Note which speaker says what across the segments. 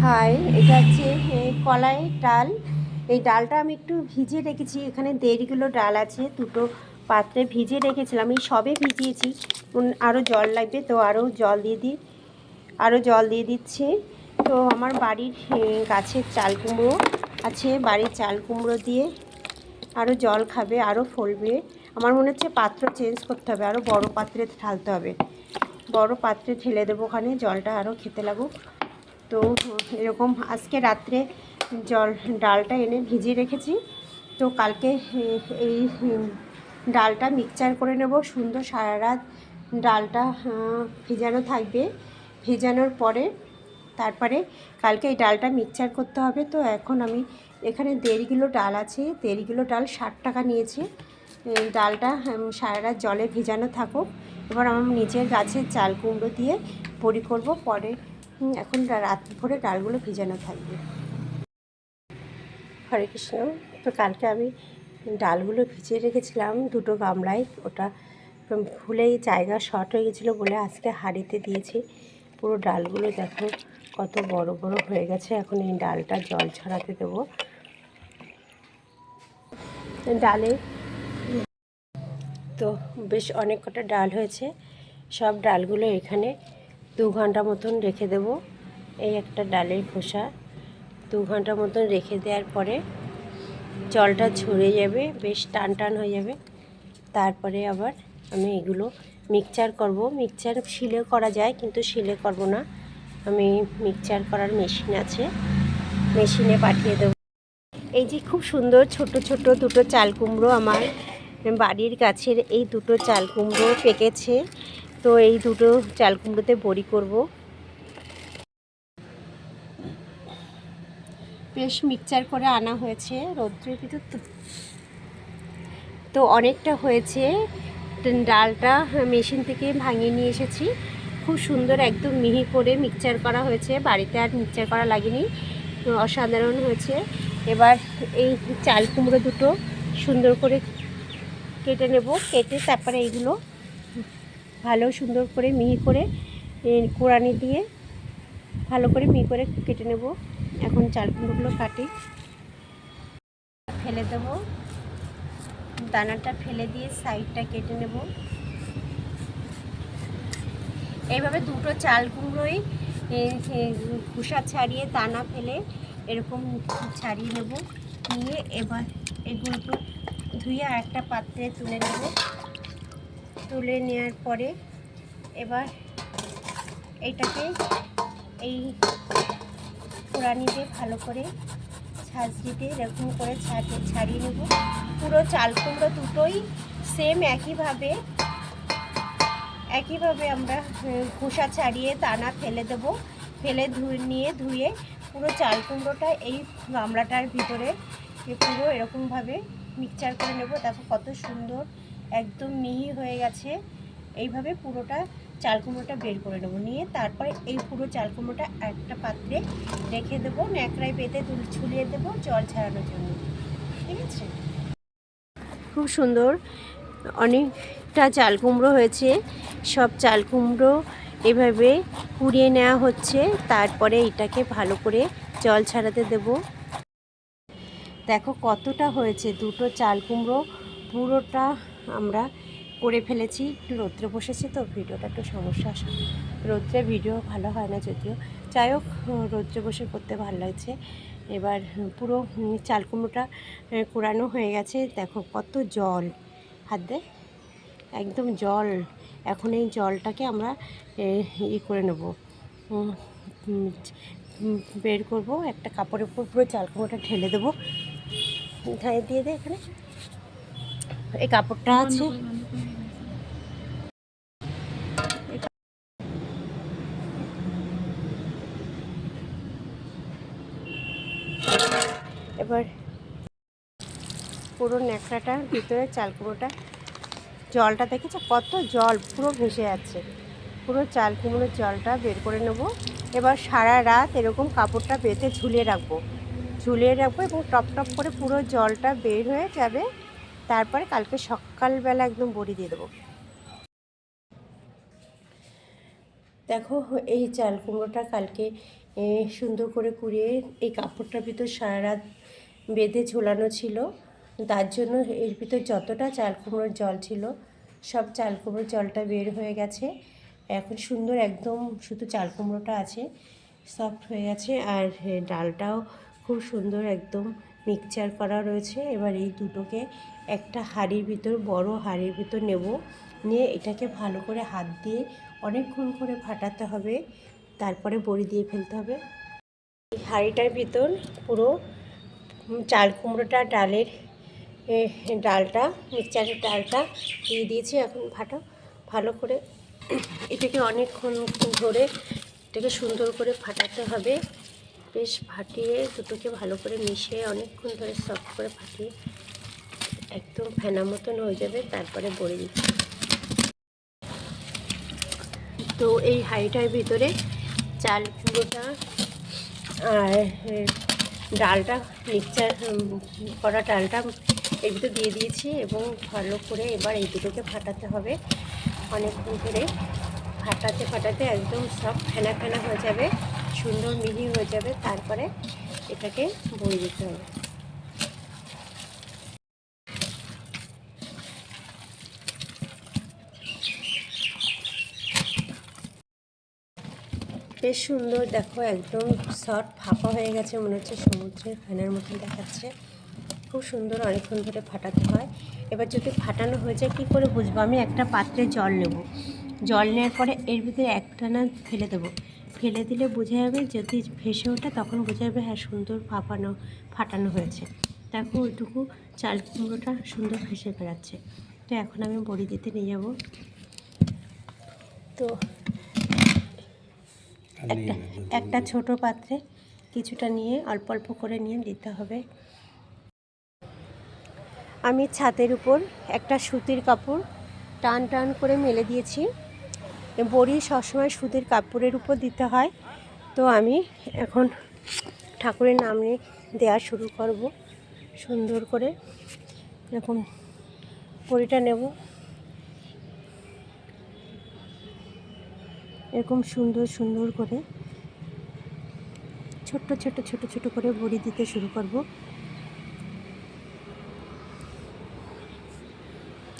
Speaker 1: High, এটা হচ্ছে কলাই ডাল। এই ডালটা আমি একটু ভিজিয়ে রেখেছি, এখানে দেড় কিলো ডাল আছে, দুটো পাত্রে ভিজিয়ে রেখেছিলাম। এই সবে ভিজিয়েছি আরও জল লাগবে, তো আরও জল দিয়ে দিই আরও জল দিয়ে দিচ্ছে। তো আমার বাড়ির গাছের চাল কুমড়ো আছে, বাড়ির চাল কুমড়ো দিয়ে আরও জল খাবে আরও ফলবে। আমার মনে হচ্ছে পাত্র চেঞ্জ করতে হবে আরও বড় পাত্রে ঢালতে হবে। বড় পাত্রে ঢেলে দেবো ওখানে, জলটা আরও খেতে লাগুক। তো এরকম আজকে রাত্রে জল, ডালটা এনে ভিজিয়ে রেখেছি। তো কালকে এই ডালটা মিক্সচার করে নেব। সুন্দর সারা রাত ডালটা ভিজানো থাকবে। ভিজানোর পরে তারপরে কালকে এই ডালটা মিক্সচার করতে হবে। তো এখন আমি এখানে দেড় কিলো ডাল আছে। দেড় কিলো ডাল ষাট টাকা নিয়েছে। এই ডালটা সারা রাত জলে ভিজানো থাকুক। এবার আমার নিজের গাছের চাল কুমড়ো দিয়ে বড়ি করব। পরে এখন রাত ভরে ডালগুলো ভিজানো থাকবে। হরে কৃষ্ণ, তো কালকে আমি ডালগুলো ভিজিয়ে রেখেছিলাম দুটো গামলায়। ওটা ভুলেই জায়গা শর্ট হয়ে গেছিল বলে আজকে হাঁড়িতে দিয়েছি। পুরো ডালগুলো দেখো কত বড় বড় হয়ে গেছে। এখন এই ডালটা জল ছড়াতে দেবো। ডালে তো বেশ অনেক কটা ডাল হয়েছে। সব ডালগুলো এখানে দু ঘণ্টা মতন রেখে দেব। এই একটা ডালের খোসা। দু ঘণ্টা মতন রেখে দেওয়ার পরে জলটা ঝরে যাবে, বেশ টান টান হয়ে যাবে। তারপরে আবার আমি এগুলো মিক্সচার করব। মিক্সচার শিলে করা যায়, কিন্তু শিলে করব না। আমি মিক্সচার করার মেশিন আছে। মেশিনে পাঠিয়ে দেবো। এই যে খুব সুন্দর ছোট ছোট দুটো চাল কুমড়ো আমার বাড়ির গাছের এই দুটো চাল কুমড়ো পেকেছে। তো এই দুটো চাল কুমড়োতে বড়ি করব। বেশ মিক্সচার করে আনা হয়েছে, রৌদ্রের ভিতর তো অনেকটা হয়েছে। ডালটা মেশিন থেকে ভাঙিয়ে নিয়ে এসেছি। খুব সুন্দর একদম মিহি করে মিক্সচার করা হয়েছে। বাড়িতে আর মিক্সচার করা লাগেনি, অসাধারণ হয়েছে। এবার এই চাল কুমড়ো দুটো সুন্দর করে কেটে নেব, কেটে তারপরে এইগুলো ভালো সুন্দর করে মিহি করে এ, কোড়ানি দিয়ে ভালো করে মিহি করে কেটে নেব। এখন চাল কুমড়োগুলো কাটি। ফেলে দেবো। দানাটা ফেলে দিয়ে সাইডটা কেটে নেব। এইভাবে দুটো চাল কুমড়োই খোসা ছাড়িয়ে দানা ফেলে এরকম ছাড়িয়ে নেব। নিয়ে এবার এগুলোকে ধুয়ে আর একটা পাত্রে তুলে নেব। তুলে নেওয়ার পরে এবার এইটাকে এই কোরআনিতে ভালো করে ছাঁচড়িতে এরকম করে ছাড়িয়ে ছাড়িয়ে নেব। পুরো চাল কুমড়ো দুটোই সেম একইভাবে একইভাবে আমরা খোসা ছাড়িয়ে দানা ফেলে দেব। ফেলে ধুয়ে, নিয়ে ধুয়ে পুরো চাল কুমড়োটা এই গামলাটার ভিতরে পুরো এরকমভাবে মিক্সচার করে নেব। তারপর কত সুন্দর একদম মিহি হয়ে গেছে। এইভাবে পুরোটা চাল কুমড়োটা বের করে নেব। নিয়ে তারপরে এই পুরো চাল কুমড়োটা একটা পাত্রে রেখে দেবো, ন্যাকড়ায় পেতে তুল ছুলিয়ে দেবো জল ছাড়ানোর জন্য। ঠিক আছে? খুব সুন্দর। অনেকটা চাল কুমড়ো হয়েছে। সব চাল কুমড়ো এভাবে কুড়িয়ে নেওয়া হচ্ছে। তারপরে এটাকে ভালো করে জল ছাড়াতে দেব। দেখো কতটা হয়েছে দুটো চাল কুমড়ো, পুরোটা আমরা করে ফেলেছি, একটু রৌদ্রে বসেছে তো, ভিডিওটা একটু সমস্যা আসে, রৌদ্রে ভিডিও ভালো হয় না যদিও। যাই হোক, রৌদ্রে বসে করতে ভালো লাগছে। এবার পুরো চাল কুমড়োটা কুড়ানো হয়ে গেছে। দেখো কত জল। হাত দে। একদম জল। এখন এই জলটাকে আমরা ই করে নেব। বের করব, একটা কাপড়ের উপর পুরো চাল কুমড়োটা ঢেলে দেবো। দিয়ে দে এখানে। এই কাপড়টা আছে। এবার পুরো ন্যাকড়াটার ভিতরে চাল কুমড়োটা জলটা দেখেছ? কত জল, পুরো ভেসে যাচ্ছে। পুরো চাল কুমড়োর জলটা বের করে নেব। এবার সারা রাত এরকম কাপড়টা বেঁধে ঝুলিয়ে রাখব। ঝুলিয়ে রাখব এবং টপ টপ করে পুরো জলটা বের হয়ে যাবে। তারপরে কালকে সকালবেলা একদম বড়ি দিয়ে দেবো। দেখো, এই চাল কুমড়োটা কালকে সুন্দর করে কুড়িয়ে এই কাপড়টার ভিতর সারা রাত বেঁধে ঝোলানো ছিল। তার জন্য এর ভিতর যতটা চাল কুমড়োর জল ছিল, সব চাল কুমড়োর জলটা বের হয়ে গেছে। এখন সুন্দর একদম শুধু চাল কুমড়োটা আছে, সফট হয়ে গেছে। আর ডালটাও খুব সুন্দর একদম মিক্সচার করা রয়েছে। এবার এই দুটোকে একটা হাঁড়ির ভিতর, বড় হাঁড়ির ভিতর নেব। নিয়ে এটাকে ভালো করে হাত দিয়ে অনেকক্ষণ করে ফাটাতে হবে। তারপরে বড়ি দিয়ে ফেলতে হবে। এই হাঁড়িটার ভিতর পুরো চাল কুমড়োটা, ডালের ডালটা মিক্সচারের ডালটা দিয়ে দিয়েছি এখন ফাটা ভালো করে এটাকে অনেকক্ষণ ধরে এটাকে সুন্দর করে ফাটাতে হবে। বেশ ফাটিয়ে দুটোকে ভালো করে মিশিয়ে অনেকক্ষণ ধরে সফট করে ফাটিয়ে একদম ফেনা মতন হয়ে যাবে, তারপরে বড়ি হবে। তো এই হাঁড়িটার ভিতরে চাল কুমড়োটা আর ডালটা, মিক্সচার করা ডালটা এর ভিতরে দিয়ে দিয়েছি এবং ভালো করে এবার এই দুটোকে ফাটাতে হবে অনেকক্ষণ ধরে ফাটাতে ফাটাতে একদম সব ফেনা ফেনা হয়ে যাবে সুন্দর মিহি হয়ে যাবে, তারপরে এটাকে বই দিতে হবে। বেশ সুন্দর, দেখো একদম সফট ফাঁপা হয়ে গেছে, মনে হচ্ছে সমুদ্রের ফ্যানের মতন দেখাচ্ছে। খুব সুন্দর অনেকক্ষণ ধরে ফাটাতে হয়। এবার যদি ফাটানো হয়ে যায়, কী করে বুঝব? আমি একটা পাত্রে জল নেব। জল নেওয়ার পরে এর ভিতরে একটা না ফেলে দেবো। ফেলে দিলে বোঝা যাবে যদি ভেসে ওঠে তখন বোঝা যাবে হ্যাঁ সুন্দর ফাঁপানো ফাটানো হয়েছে। দেখো ওইটুকু চাল কুমড়োটা সুন্দর ভেসে বেড়াচ্ছে। তো এখন আমি বড়ি দিতে নিয়ে যাব। তো একটা একটা ছোট পাত্রে কিছুটা নিয়ে অল্প অল্প করে নিয়ে দিতে হবে। আমি ছাদের উপর একটা সুতির কাপড় টান টান করে মেলে দিয়েছি। বড়ি সবসময় সুতির কাপড়ের উপর দিতে হয়। তো আমি এখন ঠাকুরের নাম নিয়ে দেওয়া শুরু করব সুন্দর করে। এরকম বড়িটা নেব। এরকম সুন্দর সুন্দর করে ছোট্ট ছোট ছোট ছোট করে বড়ি দিতে শুরু করব।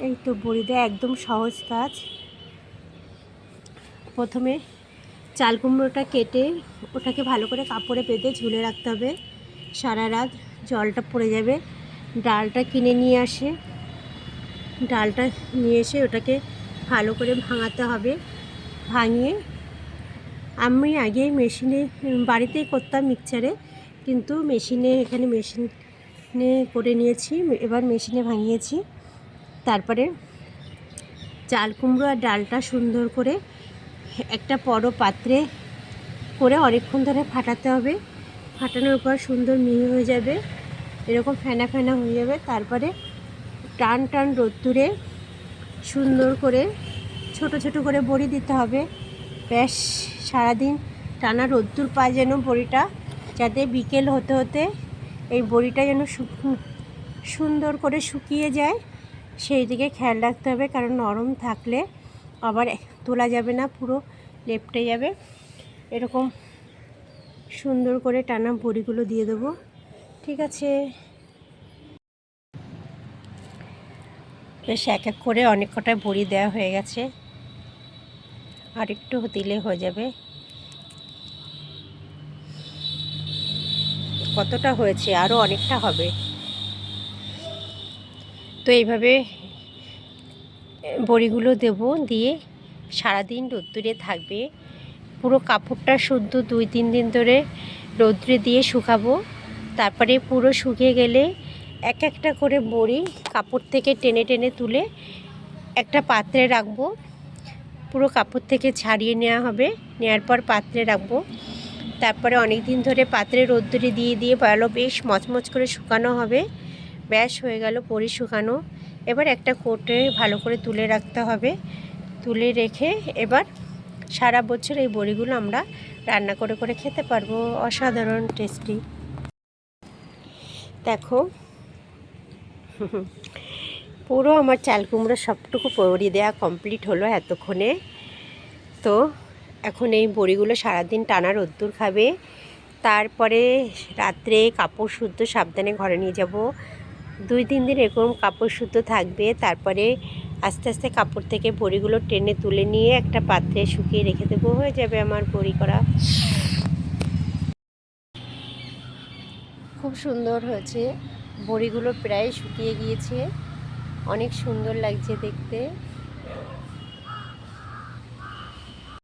Speaker 1: এই তো বড়ি দেওয়া একদম সহজ কাজ। প্রথমে চাল কুমড়োটা কেটে ওটাকে ভালো করে কাপড়ে বেঁধে ঝুলে রাখতে হবে। সারা রাত জলটা পড়ে যাবে। ডালটা কিনে নিয়ে আসে। ডালটা নিয়ে এসে ওটাকে ভালো করে ভাঙাতে হবে। ভাঙিয়ে আমি আগে মেশিনে, বাড়িতেই করতাম মিক্সচারে কিন্তু মেশিনে, এখানে মেশিনে করে নিয়েছি। এবার মেশিনে ভাঙিয়েছি। তারপরে চাল কুমড়ো আর ডালটা সুন্দর করে একটা বড় পাত্রে করে অনেকক্ষণ ধরে ফাটাতে হবে। ফাটানোর পর সুন্দর মিহি হয়ে যাবে। এরকম ফেনা ফেনা হয়ে যাবে। তারপরে টান টান রোদ্দুরে সুন্দর করে ছোট ছোট করে বড়ি দিতে হবে। বেশ সারাদিন টানা রোদ্দুর পায় যেন বড়িটা, যাতে বিকেল হতে হতে এই বড়িটা যেন সুন্দর করে শুকিয়ে যায়। সেই দিকে খেয়াল রাখতে হবে, কারণ নরম থাকলে আবার তোলা যাবে না, পুরো লেপটে যাবে। এরকম সুন্দর করে টানা বড়িগুলো দিয়ে দেবো। ঠিক আছে। বেশ, এক এক করে অনেক কটায় বড়ি দেওয়া হয়ে গেছে। আর একটু দিলে হয়ে যাবে। কতটা হয়েছে? আরও অনেকটা হবে। তো এইভাবে বড়িগুলো দেব, দিয়ে সারাদিন রোদ্দুরে থাকবে। পুরো কাপড়টা শুদ্ধ দুই, তিন দিন ধরে রোদ্রে দিয়ে শুকাবো। তারপরে পুরো শুকিয়ে গেলে এক একটা করে বড়ি কাপড় থেকে টেনে টেনে তুলে একটা পাত্রে রাখব। পুরো কাপড় থেকে ছাড়িয়ে নেওয়া হবে। নেওয়ার পর পাত্রে রাখব। তারপরে অনেক দিন ধরে পাত্রে রোদ্দুরে দিয়ে দিয়ে ভালো বেশ মচমচ করে শুকানো হবে। ব্যাস হয়ে গেল পরি শুকানো এবার একটা কোটে ভালো করে তুলে রাখতে হবে। তুলে রেখে এবার সারা বছর এই বড়িগুলো আমরা রান্না করে করে খেতে পারব। অসাধারণ টেস্টি দেখো, পুরো আমার চাল কুমড়ো সবটুকু পরি দেওয়া কমপ্লিট হলো এতক্ষণে। তো এখন এই বড়িগুলো সারাদিন টানা রোদ্দুর খাবে। তারপরে রাত্রে কাপড় শুদ্ধ সাবধানে ঘরে নিয়ে যাব। দুই তিন দিন এরকম কাপড় শুদ্ধ থাকবে। তারপরে আস্তে আস্তে কাপড় থেকে বড়িগুলো টেনে তুলে নিয়ে একটা পাত্রে শুকিয়ে রেখে দেবো। হয়ে যাবে আমার বড়ি করা। খুব সুন্দর হয়েছে। বড়িগুলো প্রায় শুকিয়ে গিয়েছে। অনেক সুন্দর লাগছে দেখতে।